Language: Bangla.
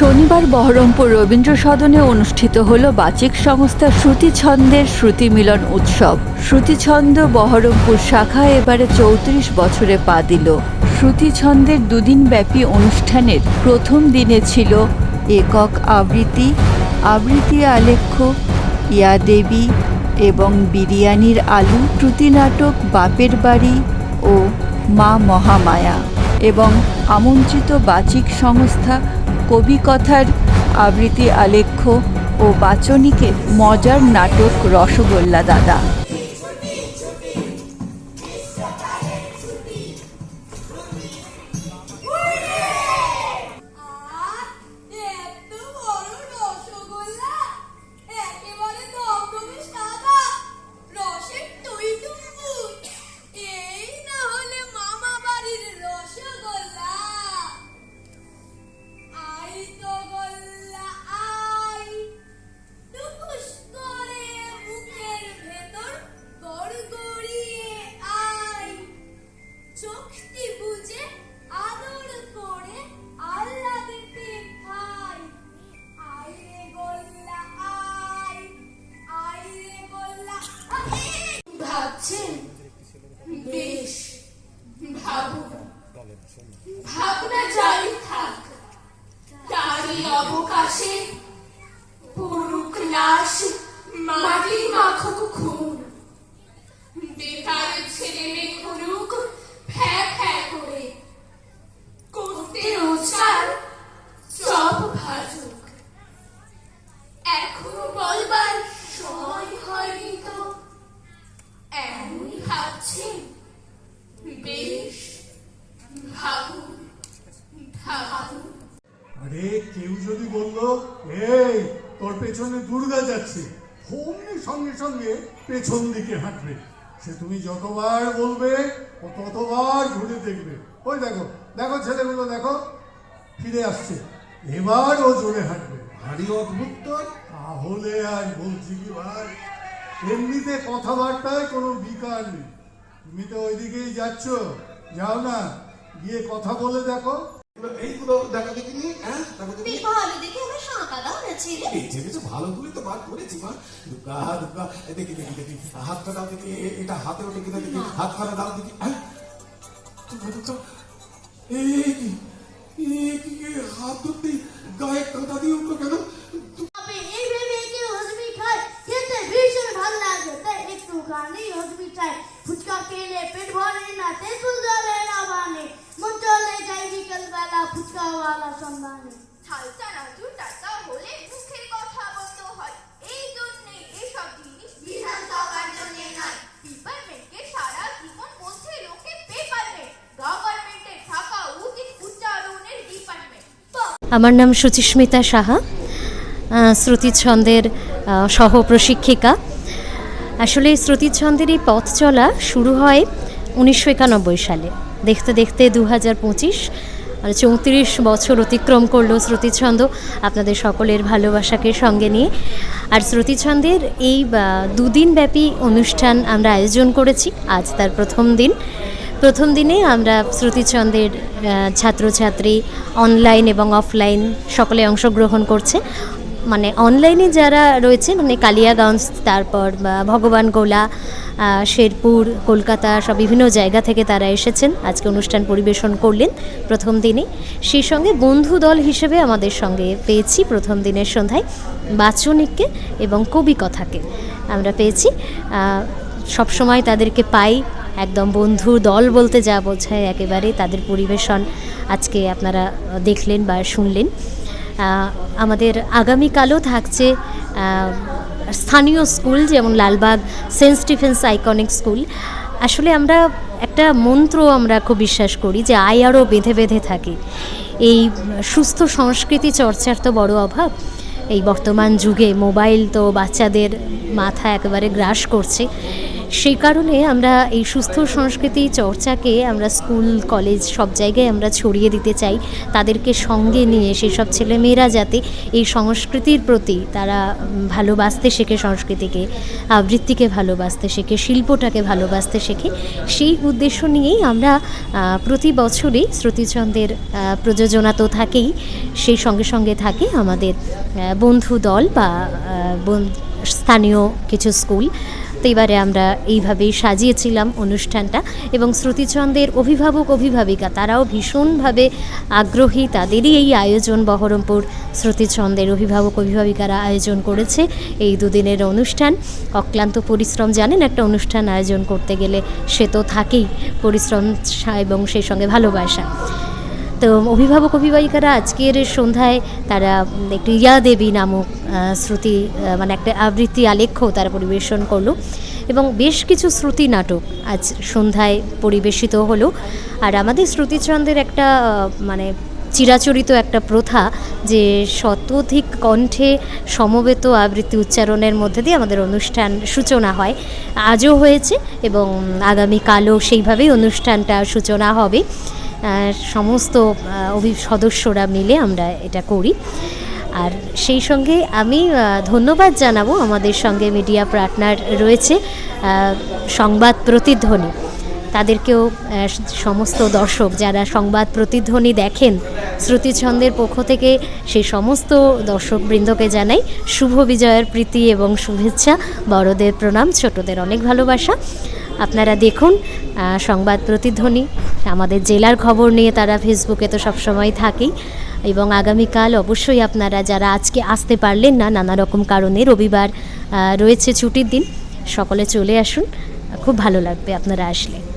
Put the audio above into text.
শনিবার বহরমপুর রবীন্দ্র সদনে অনুষ্ঠিত হল বাচিক সংস্থা শ্রুতিছন্দের শ্রুতি মিলন উৎসব। শ্রুতিছন্দ বহরমপুর শাখা এবারে চৌত্রিশ বছরে পা দিল। শ্রুতিছন্দের দুদিন ব্যাপী অনুষ্ঠানের প্রথম দিনে ছিল একক আবৃত্তি আবৃত্তি আলেখ্য, ইয়া দেবী এবং বিরিয়ানির আলু, শ্রুতি নাটক, বাপের বাড়ি ও মা মহামায়া এবং আমন্ত্রিত বাচিক সংস্থা কবিকথার আবৃত্তি আলেখ্য ও বাচনিকে মজার নাটক রসগোল্লা দাদা। অবকাশে পুরুক লাশ মাটি পেছনে দুর্গা যাচ্ছে। অমনি সঙ্গে সঙ্গে পেছন দিকে হাঁটবে। সে তুমি যতবার বলবে ও ততবার ঘুরে দেখবে। ওই দেখো দেখো ছেলেগুলো দেখো ফিরে আসছে। এবার ও জোরে হাঁটবে। ভারী অদ্ভুত তাহলে আর বলছি কি ভাই? এমনিতে কথাবার্তায় কোনো বিকার নেই। তুমি তো ওইদিকেই যাচ্ছ। যাও না গিয়ে কথা বলে দেখো। এইগুলো দেখা দেখিনি হ্যাঁ? দেখা দেখিনি? ছেলে বেছে বেছে ভালো করে তো বার করেছি মা। দুর্গা দুর্গা এ দেখি দেখি দেখি। হাতটা দাও দেখি এ- এটা হাতে ওঠে কিনা দেখি। হাত খানা দাও দেখি। হ্যাঁ দুর্গা দুর্গা এই কি এই কি এ হাত ধরতেই গায়ে কাঁটা দিয়ে উঠল কেন? তবে এই ভেবে কেউ হজমি খায় খেতে ভীষণ ভালো লাগে। তাই একটু খানি হজমি চাই। ফুচকা খেলে পেট ভরে না আমার নাম সুচিস্মিতা সাহা শ্রুতিছন্দের সহ প্রশিক্ষিকা আসলে শ্রুতিছন্দের এই পথ চলা শুরু হয় উনিশশো একানব্বই সালে। দেখতে দেখতে দু হাজার পঁচিশ মানে চৌত্রিশ বছর অতিক্রম করল শ্রুতিছন্দ আপনাদের সকলের ভালোবাসাকে সঙ্গে নিয়ে। আর শ্রুতিছন্দের এই দুদিন ব্যাপী অনুষ্ঠান আমরা আয়োজন করেছি। আজ তার প্রথম দিন। প্রথম দিনে আমরা শ্রুতিচন্দ্রের ছাত্রছাত্রী অনলাইন এবং অফলাইন সকলে অংশগ্রহণ করছে। মানে অনলাইনে যারা রয়েছে মানে কালিয়াগঞ্জ, তারপর ভগবান গোলা শেরপুর, কলকাতা, সব বিভিন্ন জায়গা থেকে তারা এসেছেন। আজকে অনুষ্ঠান পরিবেশন করলেন প্রথম দিনে। সেই সঙ্গে বন্ধু দল হিসেবে আমাদের সঙ্গে পেয়েছি প্রথম দিনের সন্ধ্যায় বাচনিককে এবং কবি কথাকে। আমরা পেয়েছি। সবসময় তাদেরকে পাই, একদম বন্ধু দল বলতে যা বোঝায়, একেবারে তাদের পরিবেশন আজকে আপনারা দেখলেন বা শুনলেন। আমাদের আগামীকালও থাকছে স্থানীয় স্কুল যেমন Lalbagh saint Stephen's iconic school. আসলে আমরা একটা মন্ত্র আমরা খুব বিশ্বাস করি যে আয় আরও বেঁধে বেঁধে থাকে। এই সুস্থ সংস্কৃতি চর্চার তো বড় অভাব। এই বর্তমান যুগে মোবাইল তো বাচ্চাদের মাথা একেবারে গ্রাস করছে। সেই কারণে আমরা এই সুস্থ সংস্কৃতি চর্চাকে আমরা স্কুল, কলেজ সব জায়গায় আমরা ছড়িয়ে দিতে চাই। তাদেরকে সঙ্গে নিয়ে সেসব ছেলেমেয়েরা যাতে এই সংস্কৃতির প্রতি তারা ভালোবাসতে শেখে সংস্কৃতিকে, আবৃত্তিকে ভালোবাসতে শেখে, শিল্পটাকে ভালোবাসতে শেখে, সেই উদ্দেশ্য নিয়েই আমরা প্রতি বছরই শ্রুতিচন্দ্রের প্রযোজনা তো থাকেই, সেই সঙ্গে সঙ্গে থাকে আমাদের বন্ধু দল বা স্থানীয় কিছু স্কুল। তো এবারে আমরা এইভাবেই সাজিয়েছিলাম অনুষ্ঠানটা এবং শ্রুতিচন্দ্রের অভিভাবক, অভিভাবিকা তারাও ভীষণভাবে আগ্রহী। তাদেরই এই আয়োজন বহরমপুর শ্রুতিচন্দ্রের অভিভাবক, অভিভাবিকারা আয়োজন করেছে এই দুদিনের অনুষ্ঠান। অক্লান্ত পরিশ্রম জানেন একটা অনুষ্ঠান আয়োজন করতে গেলে সে তো থাকেই পরিশ্রম এবং সেই সঙ্গে ভালোবাসা। তো অভিভাবক, অভিভাবিকারা আজকের সন্ধ্যায় তারা একটি ইয়া দেবী নামক শ্রুতি মানে একটা আবৃত্তি, আলেখ্য তারা পরিবেশন করল। এবং বেশ কিছু শ্রুতি নাটক আজ সন্ধ্যায় পরিবেশিত হলো। আর আমাদের শ্রুতিচন্দ্রের একটা মানে চিরাচরিত একটা প্রথা যে শতাধিক কণ্ঠে সমবেত আবৃত্তি উচ্চারণের মধ্যে দিয়ে আমাদের অনুষ্ঠান সূচনা হয়। আজও হয়েছে এবং আগামীকালও সেইভাবেই অনুষ্ঠানটা সূচনা হবে। সমস্ত অভি, সদস্যরা মিলে আমরা এটা করি। আর সেই সঙ্গে আমি ধন্যবাদ জানাব আমাদের সঙ্গে মিডিয়া পার্টনার রয়েছে সংবাদ প্রতিধ্বনি। তাদেরকেও সমস্ত দর্শক যারা সংবাদ প্রতিধ্বনি দেখেন, শ্রুতিছন্দের পক্ষ থেকে সেই সমস্ত দর্শকবৃন্দকে জানাই শুভ বিজয়ের প্রীতি এবং শুভেচ্ছা, বড়দের প্রণাম, ছোটদের অনেক ভালোবাসা। আপনারা দেখুন সংবাদ প্রতিধ্বনি। আমাদের জেলার খবর নিয়ে তারা ফেসবুকে তো সবসময় থাকেই। এবং আগামীকাল অবশ্যই আপনারা যারা আজকে আসতে পারলেন না নানা রকম কারণে রবিবার রয়েছে ছুটির দিন, সকলে চলে আসুন। খুব ভালো লাগবে আপনারা আসলে।